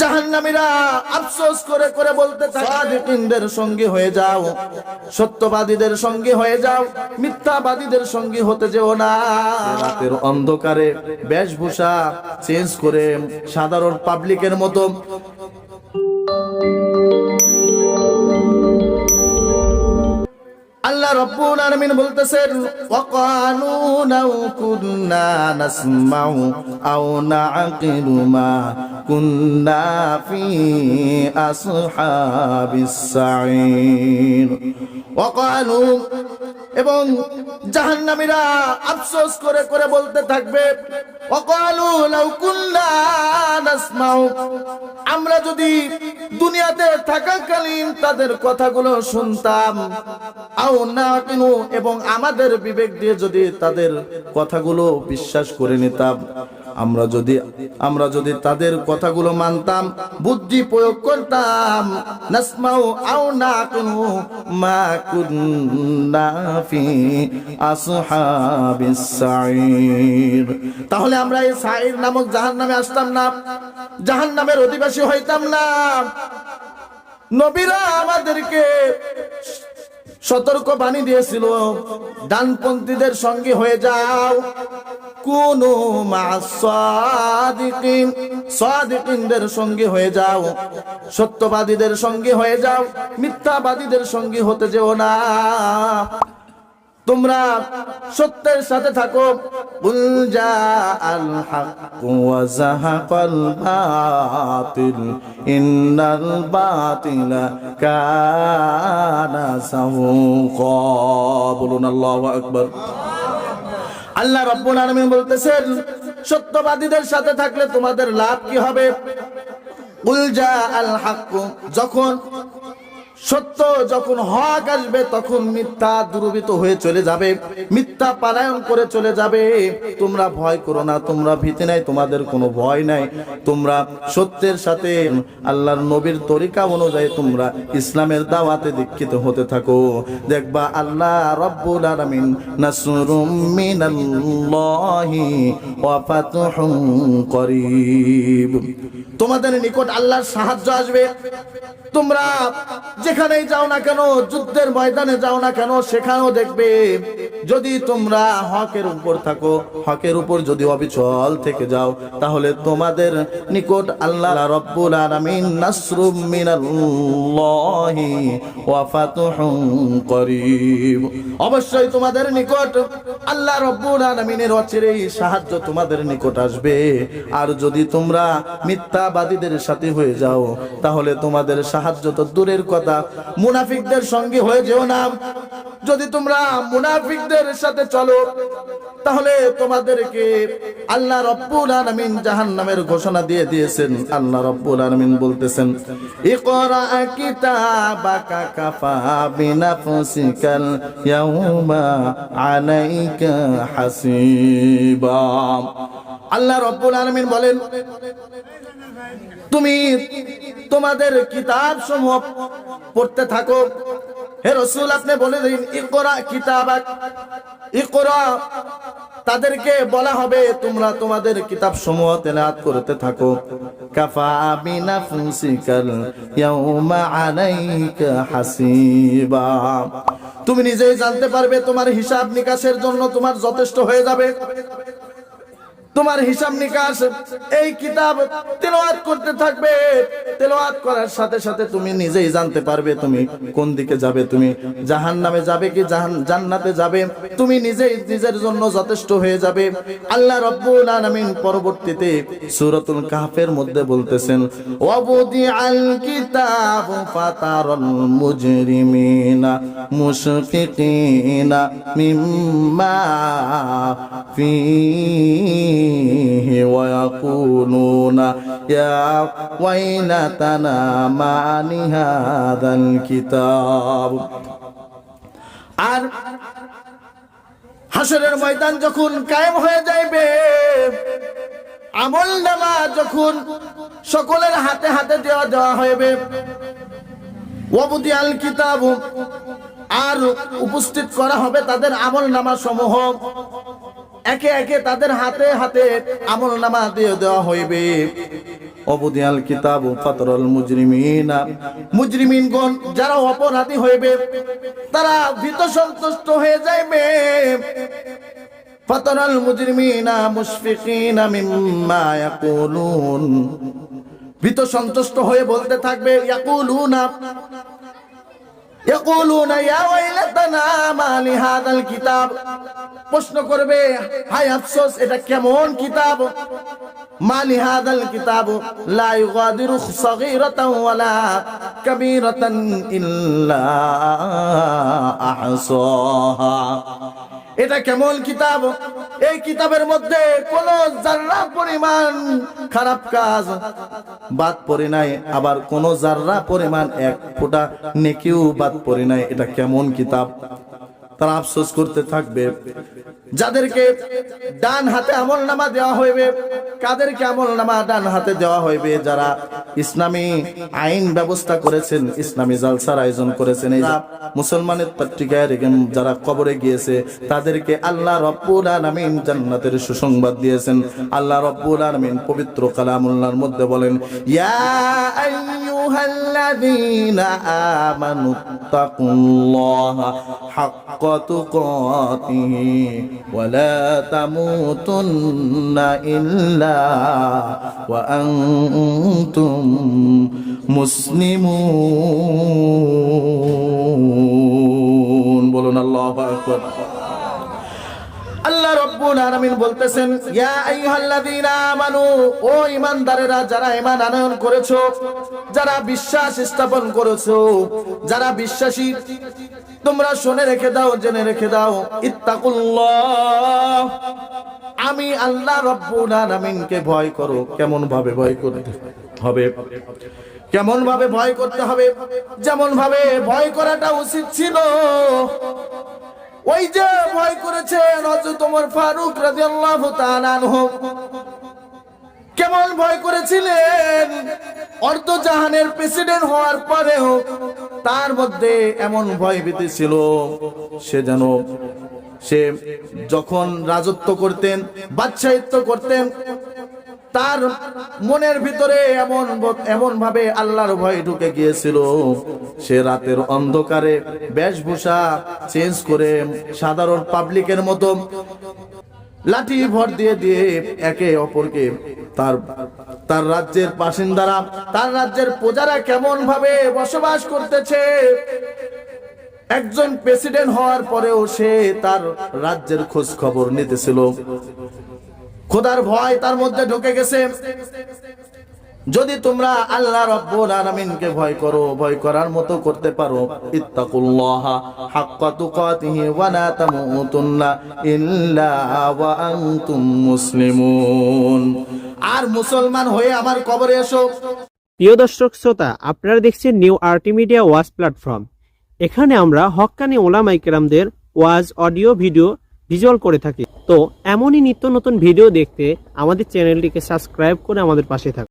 জাহান্নামীরা আফসোস করে করে বলতে সাদিকিনদের সঙ্গে হয়ে যাও, সত্যবাদীদের সঙ্গে হয়ে যাও, মিথ্যাবাদীদের সঙ্গে হতে যেও না। রাতের অন্ধকারে বেশভূষা চেঞ্জ করে সাধারণ পাবলিকের মতো আল্লাহ রব্বুল আলামিন বলতেছেন নাসমাউ আও মা কুন্না ফি আসহাবিস সাঈর ওয়াকানু এবং জাহান্নামীরা আফসোস করে করে বলতে থাকবে নাসমাউ। আমরা যদি দুনিয়াতে থাকাকালীন তাদের কথাগুলো শুনতাম, আও না কিনু এবং আমাদের বিবেক দিয়ে যদি তাদের কথাগুলো বিশ্বাস করে নিতাম আমরা যদি আমরা যদি তাদের কথাগুলো মানতাম, বুদ্ধি প্রয়োগ করতাম, নাসমাউ আও না কিনু মা কুন্না ফি আসহাবিস সাঈর। তাহলে আমরা এই সাঈর নামক জাহান্নামে আসতাম না, জাহান্নামের অধিবাসী হইতাম না। নবীরা আমাদেরকে সতর্ক বাণী দিয়েছিল, ডানপন্থীদের সঙ্গে হয়ে যাও। কোন সাদিকিন। সাদিকিনদের সঙ্গে হয়ে যাও। সত্যবাদীদের সঙ্গে হয়ে যাও। মিথ্যাবাদীদের সঙ্গে হতে যেও না। তোমরা সত্যের সাথে থাকো। বলুন আল্লাহু আকবার। আল্লাহ রব্বুল আলামিন বলতেছেন সত্যবাদীদের সাথে থাকলে তোমাদের লাভ কি হবে? যখন সত্য যখন হক আসবে, তখন মিথ্যা দুরবিত হয়ে চলে যাবে। মিথ্যা পালায়ন করে চলে যাবে। তোমরা ভয় করো না, তোমরা ভীতি নাই, তোমাদের কোনো ভয় নাই। তোমরা সত্যের সাথে আল্লাহর নবীর তরিকা অনুযায়ী তোমরা ইসলামের দাওয়াতে দীক্ষিত হতে থাকো। দেখবা আল্লাহ রব্বুল আলামিন নাসরুম মিনাল্লাহি ওয়া ফাতহুন করিব। তোমাদের নিকট আল্লাহর সাহায্য আসবে। তোমরা যেখানেই যাও না কেন, যুদ্ধের ময়দানে যাও না কেন, সেখানেও দেখবে যদি তোমরা হকের উপর থাকো, হকের উপর যদি অবিচল থেকে যাও, তাহলে তোমাদের নিকট আল্লাহ রব্বুল আলামিন নাসরুম মিনাল্লাহি ওয়া ফাতহুন করিব অবশ্যই তোমাদের নিকট আল্লাহ রব্বুল আলামিনের অচিরেই সাহায্য তোমাদের নিকট আসবে। আর যদি তোমরা মিথ্যাবাদীদের সাথে হয়ে যাও, তাহলে তোমাদের সাহায্য তো দূরের কথা মুনাফিকদের সঙ্গে হয়ে যেও না। যদি তোমরা মুনাফিকদের সাথে চলো, তাহলে তোমাদেরকে আল্লাহ রব্বুল আলামিন জাহান্নামের ঘোষণা দিয়ে দিয়েছেন। আল্লাহ রব্বুল আলামিন বলতেছেন, ইকরা কিতাবাকা কাফা বিনাফসিকাল ইয়াউমা আলাইকা হাসিবা। আল্লাহ রব্বুল আলামিন বলেন তুমি তোমাদের কিতাব সমূহ পড়তে থাকো। হে রসুল, আপনি বলে দিন, ইকরা কিতাবাক। ইকরা তাদেরকে বলা হবে, তোমরা তোমাদের কিতাব সমূহ তেলাওয়াত করতে থাকো। কাফা বিনাফসিকাল ইয়াউমা আলাইকা হাসিবা। তুমি নিজেই জানতে পারবে, তোমার হিসাব নিকাশের জন্য তোমার যথেষ্ট হয়ে যাবে। তোমার হিসাব নিকাশ, এই কিতাব তেলাওয়াত করতে থাকবে। তেলাওয়াত করার সাথে সাথে তুমি নিজেই জানতে পারবে তুমি কোন দিকে যাবে তুমি। জাহান নামে যাবে কি জাহান জান্নাতে যাবে? তুমি নিজেই নিজের জন্য যথেষ্ট হয়ে যাবে। আল্লাহ রব্বুল আলামিন পরবর্তীতে সূরাতুল কাহফের মধ্যে বলতেছেন ওয়াবুদি আল কিতাব ফাতারাল মুজরিমিনা মুশফিকিনা মিম্মা فيه ويقولون يا ويلتنا ما لهذا الكتاب আর হাসরের ময়দান যখন কায়েম হয়ে যাইবে আমল নামা যখন সকলের হাতে হাতে দেওয়া দেওয়া হইবে ওয়াবুদি আল কিতাব আর উপস্থিত করা হবে তাদের আমল নামা সমূহ একে একে তাদের হাতে হাতে আমল নামা দিয়ে দেওয়া হইবে। অবদিয়াল কিতাব ফাতরাল মুজরিমিনা। মুজরিমিনগণ, যারা অপরাধী হইবে, তারা ভীত সন্তুষ্ট হয়ে যাইবে। ফাতরাল মুজরিমিনা মুশফিকিনা মিম্মা ইয়াকুলুন। ভীত সন্তুষ্ট হয়ে বলতে থাকবে, ইয়াকুলুনা ইয়াকুলুনা ইয়া ওয়াইলাতানা মা লিহাদাল কিতাব প্রশ্ন করবে, হায় আফসোস, এটা কেমন কিতাব? মা লিহাদাল কিতাব লা ইউগাদিরু সগীরাতান ওয়ালা কাবীরাতান ইল্লা আহসাহা. এটা কেমন কিতাব? এই কিতাবের মধ্যে কোন জাররা পরিমাণ খারাপ কাজ বাদ পড়ে নাই, আবার কোন জাররা পরিমাণ এক ফোঁটা নেকিও বাদ পড়ে নাই। এটা কেমন কিতাব? তারা আফসোস করতে থাকবে। যাদেরকে ডান হাতে আমল নামা দেওয়া হইবে, কাদেরকে আমল নামা ডান হাতে দেওয়া হইবে, যারা ইসলামী আইন ব্যবস্থা করেছেন, ইসলামী জালসার আয়োজন করেছেন, এই মুসলমানের পত্রিকায় যারা কবরে গিয়েছে, তাদেরকে আল্লাহ রব্বুল আলামিন জান্নাতের সুসংবাদ দিয়েছেন। আল্লাহ রব্বুল আলামিন পবিত্র কালামুল্লাহর মধ্যে বলেন, ইয়া আইয়ুহাল্লাযীনা আমানু তাকুল্লাহা হাক্কা তুকাতিহি ওয়া লা তামুতুন্না ইল্লা ওয়া আনতুম মুসলিমুন বলুন আল্লাহু আকবার আল্লাহ রব্বুল আলামিন বলতেছেন, ইয়া আইয়ুহাল্লাযীনা আমানু, ও ঈমানদারেরা, যারা ঈমান আনয়ন করেছ, যারা বিশ্বাস স্থাপন করেছ, যারা বিশ্বাসী, তোমরা শুনে রেখে দাও, জেনে রেখে দাও, ইত্তাকুল্লাহ। আমি আল্লাহ রব্বুল আলামিনকে ভয় করো কেমন ভাবে ভয় করতে হবে? কেমন ভাবে ভয় করতে হবে? যেমন ভাবে ভয় করাটা উচিত ছিল ওই যে ভয় করেছেন হযরত ওমর ফারুক রাদিয়াল্লাহু তাআলা আনহু। কেমন ভয় করেছিলেন? অর্ধ জাহানের প্রেসিডেন্ট হওয়ার পরেও তার মধ্যে এমন ভয় ভীতি ছিল সে যেন, সে যখন রাজত্ব করতেন বাদশাহিত্ব করতেন তার মনের ভিতরে এমন এমন ভাবে আল্লাহর ভয় ঢুকে গিয়েছিল। সে রাতের অন্ধকারে বেশভূষা চেঞ্জ করে সাধারণ পাবলিকের মতো লাঠি ভর দিয়ে দিয়ে একে অপরকে তার তার রাজ্যের বাসিন্দারা, তার রাজ্যের প্রজারা কেমন ভাবে বসবাস করতেছে। একজন প্রেসিডেন্ট হওয়ার পরেও সে তার রাজ্যের খোঁজ খবর নিতেছিল। খোদার ভয় তার মধ্যে ঢুকে গেছে। যদি তোমরা আল্লাহ রব্বুল আলামিনকে ভয় করো, ভয় করার মতো করতে পারো, ইত্তাকুল্লাহা হাক্কা তুকাতিহি ওয়া লা তামুতুন্না ইল্লা ওয়া আনতুম মুসলিমুন। আর মুসলমান হয়ে আমার কবরে এসো। প্রিয় দর্শক শ্রোতা, আপনারা দেখছেন নিউ আরটি মিডিয়া ওয়াজ প্ল্যাটফর্ম। এখানে আমরা হক্কানি ওলামা ইকরামদের ওয়াজ, অডিও, ভিডিও ভিজুয়াল করে থাকি। তো এমনই নিত্য নতুন ভিডিও দেখতে আমাদের চ্যানেলটিকে সাবস্ক্রাইব করে আমাদের পাশে থাকুন।